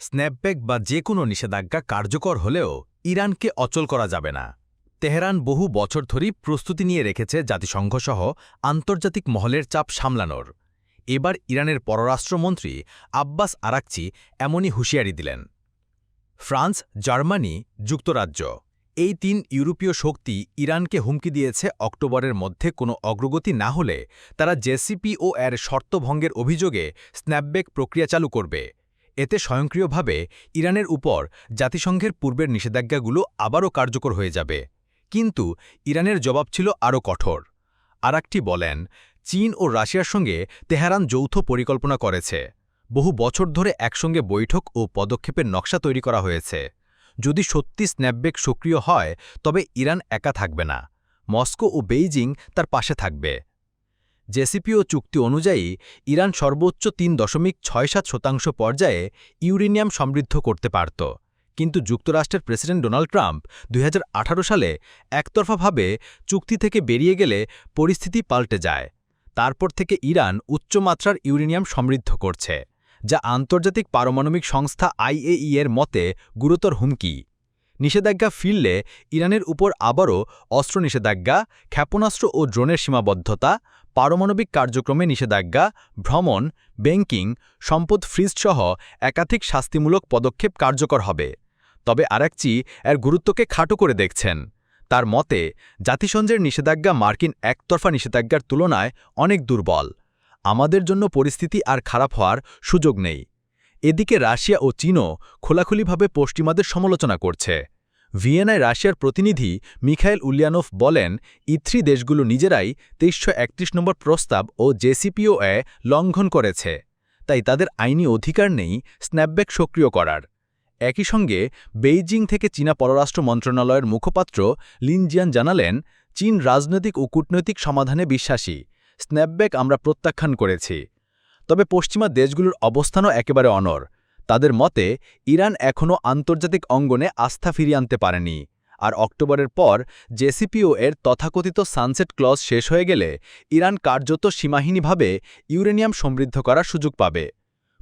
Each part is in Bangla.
স্ন্যাপব্যাক বা যে কোনো নিষেধাজ্ঞা কার্যকর হলেও ইরানকে অচল করা যাবে না। তেহরান বহু বছর ধরেই প্রস্তুতি নিয়ে রেখেছে জাতিসংঘসহ আন্তর্জাতিক মহলের চাপ সামলানোর। এবার ইরানের পররাষ্ট্রমন্ত্রী আব্বাস আরাকচি এমনই হুঁশিয়ারি দিলেন। ফ্রান্স, জার্মানি যুক্তরাজ্য, এই তিন ইউরোপীয় শক্তি ইরানকে হুমকি দিয়েছে অক্টোবরের মধ্যে কোনো অগ্রগতি না হলে তারা জেসিপিও এর শর্তভঙ্গের অভিযোগে স্ন্যাপব্যাক প্রক্রিয়া চালু করবে। এতে স্বয়ংক্রিয়ভাবে ইরানের উপর জাতিসংঘের পূর্বের নিষেধাজ্ঞাগুলো আবারও কার্যকর হয়ে যাবে। কিন্তু ইরানের জবাব ছিল আরও কঠোর। আরাকটি বলেন, চীন ও রাশিয়ার সঙ্গে তেহরান যৌথ পরিকল্পনা করেছে। বহু বছর ধরে একসঙ্গে বৈঠক ও পদক্ষেপের নকশা তৈরি করা হয়েছে। যদি সত্যি স্ন্যাপব্যাক সক্রিয় হয়, তবে ইরান একা থাকবে না। মস্কো ও বেইজিং তার পাশে থাকবে। জেসিপিও চুক্তি অনুযায়ী, ইরান সর্বোচ্চ তিন দশমিক ছয় সাত শতাংশ পর্যায়ে ইউরেনিয়াম সমৃদ্ধ করতে পারত। কিন্তু যুক্তরাষ্ট্রের প্রেসিডেন্ট ডোনাল্ড ট্রাম্প দুই হাজার আঠারো সালে একতরফাভাবে চুক্তি থেকে বেরিয়ে গেলে পরিস্থিতি পাল্টে যায়। তারপর থেকে ইরান উচ্চমাত্রার ইউরেনিয়াম সমৃদ্ধ করছে, যা আন্তর্জাতিক পারমাণবিক সংস্থা আইএই এর মতে গুরুতর হুমকি। নিষেধাজ্ঞা ফিরলে ইরানের উপর আবারও অস্ত্র নিষেধাজ্ঞা ক্ষেপণাস্ত্র ও ড্রোনের সীমাবদ্ধতা, পারমাণবিক কার্যক্রমে নিষেধাজ্ঞা, ভ্রমণ, ব্যাংকিং, সম্পদ ফ্রিজসহ একাধিক শাস্তিমূলক পদক্ষেপ কার্যকর হবে। তবে আরেকচি এর গুরুত্বকে খাটো করে দেখছেন। তার মতে, জাতিসংঘের নিষেধাজ্ঞা মার্কিন একতরফা নিষেধাজ্ঞার তুলনায় অনেক দুর্বল। আমাদের জন্য পরিস্থিতি আর খারাপ হওয়ার সুযোগ নেই। এদিকে রাশিয়া ও চীনও খোলাখুলিভাবে পশ্চিমাদের সমালোচনা করছে। ভিয়েনায় রাশিয়ার প্রতিনিধি মিখাইল উলিয়ানোভ বলেন ইথ্রি দেশগুলো নিজেরাই তেইশশো একত্রিশ নম্বর প্রস্তাব ও জেসিপিও এ লঙ্ঘন করেছে। তাই তাদের আইনি অধিকার নেই স্ন্যাপব্যাক সক্রিয় করার। একই সঙ্গে বেইজিং থেকে চীনা পররাষ্ট্র মন্ত্রণালয়ের মুখপাত্র লিনজিয়ান জানালেন, চীন রাজনৈতিক ও কূটনৈতিক সমাধানে বিশ্বাসী। স্ন্যাপব্যাক আমরা প্রত্যাখ্যান করেছি। তবে পশ্চিমা দেশগুলোর অবস্থানও একেবারে অনর তাদের মতে, ইরান এখনও আন্তর্জাতিক অঙ্গনে আস্থা ফিরিয়ে আনতে পারেনি। আর অক্টোবরের পর জেসিপিও এর তথাকথিত সানসেট ক্লজ শেষ হয়ে গেলে ইরান কার্যত সীমাহীনভাবে ইউরেনিয়াম সমৃদ্ধ করার সুযোগ পাবে।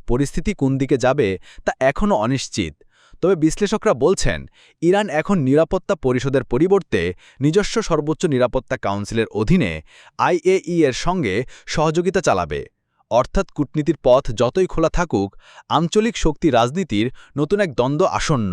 পরিস্থিতি কোন দিকে যাবে তা এখনও অনিশ্চিত। তবে বিশ্লেষকরা বলছেন, ইরান এখন নিরাপত্তা পরিষদের পরিবর্তে নিজস্ব সর্বোচ্চ নিরাপত্তা কাউন্সিলের অধীনে আইএই এর সঙ্গে সহযোগিতা চালাবে। অর্থাৎ কূটনীতির পথ যতই খোলা থাকুক আঞ্চলিক শক্তি রাজনীতির নতুন এক দ্বন্দ্ব আসন্ন।